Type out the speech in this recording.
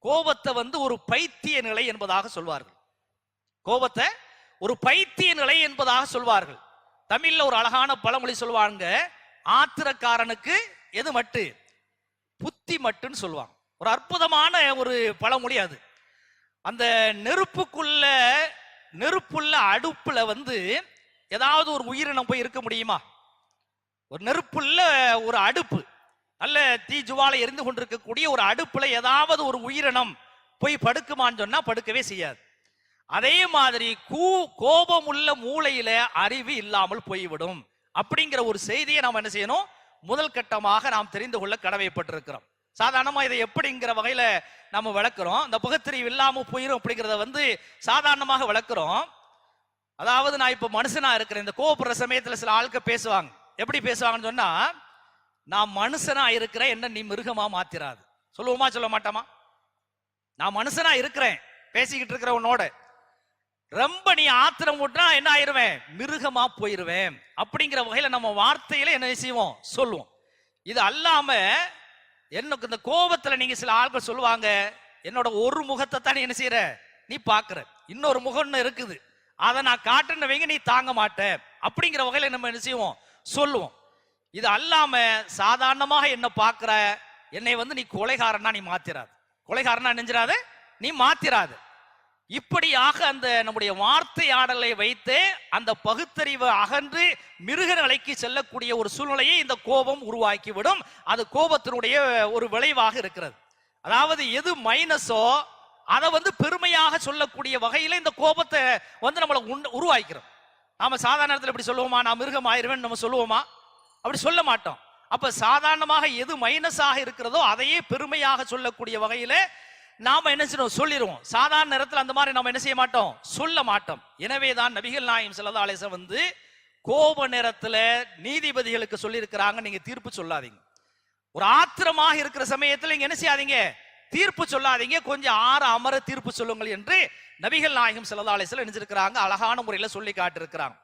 கோபத்தை வந்து ஒரு பைத்திய நிலை என்பதாக சொல்வார்கள். கோபத்தை ஒரு பைத்திய நிலை என்பதாக சொல்வார்கள். தமிழ்ல ஒரு அழகான பழமொழி சொல்லுவாங்க ஆத்திரக்காரனுக்கு எது மட்டு? புத்தி மட்டுன்னு சொல்லுவாங்க ஒரு அற்புதமான ஒரு பழமொழி அது. அந்த நெருப்புக்குள்ள நெருப்புள்ள அடுப்புல வந்து ஏதாவது ஒரு உயிரினம் போய் இருக்க முடியுமா? ஒரு நெருப்புள்ள ஒரு அடுப்பு. நல்ல தீ ஜுவாலை எரிந்து கொண்டிருக்கக்கூடிய ஒரு அடுப்புல ஏதாவது ஒரு உயிரினம் போய் படுக்குமான்னு சொன்னா படுக்கவே செய்யாது. அதே மாதிரி கூ கோபம் உள்ள மூளையில அறிவு இல்லாமல் போய்விடும். அப்படிங்கிற ஒரு செய்தியை நாம் என்ன செய்யணும்? முதல் கட்டமாக நாம் தெரிந்து கொள்ள கடமைப்பட்டிருக்கிறோம். சாதாரணமா இதை எப்படிங்கிற வகையில நம்ம விளக்குறோம் இந்த பகுத்தறிவு இல்லாம போயிடும் அப்படிங்கிறத வந்து சாதாரணமாக விளக்குறோம் அதாவது நான் இப்ப மனுஷனா இருக்கிறேன். இந்த கோபப்படுற சமயத்துல சில ஆட்கள் பேசுவாங்க. எப்படி பேசுவாங்கன்னு சொன்னா நான் மனுஷனா இருக்கிறேன் என்ன நீ மிருகமா மாத்திராது. சொல்லுவோமா சொல்ல மாட்டோமா? நான் மனுஷனா இருக்கிறேன். பேசிக்கிட்டு இருக்கிற உன்னோட. ரொம்ப நீ ஆத்திரம் விட்டா என்ன ஆயிருவேன்? மிருகமா போயிருவேன். அப்படிங்கிற வகையில நம்ம வார்த்தையில என்ன செய்வோம்? சொல்லுவோம். இது அல்லாம எனக்கு இந்த கோபத்துல நீங்க சில ஆட்கள் சொல்லுவாங்க என்னோட ஒரு முகத்தை தான் நீ என்ன செய்யற நீ பாக்குற இன்னொரு முகம்னு இருக்குது. அதை நான் காட்டுன்னு வைங்க நீ தாங்க மாட்ட. அப்படிங்கிற வகையில நம்ம என்ன செய்வோம்? சொல்லுவோம். இது அல்லாம சாதாரணமாக என்ன பார்க்கிற? என்னை வந்து நீ கொலைகாரனா நீ மாத்திராது. கொலைகாரனா நெஞ்சிடாது நீ மாத்திராது. இப்படியாக அந்த நம்முடைய வார்த்தையாடலை வைத்து அந்த பகுத்தறிவு அகன்று மிருக நிலைக்கு செல்லக்கூடிய ஒரு சூழ்நிலையை இந்த கோபம் உருவாக்கிவிடும். அது கோபத்தினுடைய ஒரு விளைவாக இருக்கிறது. அதாவது எது மைனஸோ அதை வந்து பெருமையாக சொல்லக்கூடிய வகையில இந்த கோபத்தை வந்து நம்மளை உருவாக்கிறோம் நாம சாதாரணத்தில் இப்படி சொல்லுவோமா? நான் மிருகம் ஆயிருவேன் நம்ம சொல்லுவோமா? அப்படி சொல்ல மாட்டோம். அப்ப சாதாரணமாக எது மைனஸாக இருக்கிறதோ அதையே பெருமையாக சொல்லக்கூடிய வகையில நாம என்ன செய்யணும்? சொல்லிடுவோம் சாதாரண நேரத்தில் அந்த மாதிரி நம்ம என்ன செய்ய மாட்டோம்? சொல்ல மாட்டோம். எனவே தான் நபிகள் நாயம் செல்லதா வந்து கோப நேரத்தில் நீதிபதிகளுக்கு சொல்லியிருக்கிறாங்க நீங்க தீர்ப்பு சொல்லாதீங்க. ஒரு ஆத்திரமாக இருக்கிற சமயத்தில் நீங்க என்ன செய்யாதீங்க? தீர்ப்பு சொல்லாதீங்க. கொஞ்சம் ஆற அமர தீர்ப்பு சொல்லுங்கள் என்று நபிகள் நாயகம் ஸல்லல்லாஹு அலைஹி நினைச்சிருக்கிறாங்க அழகான முறையில் சொல்லி காட்டிருக்கிறாங்க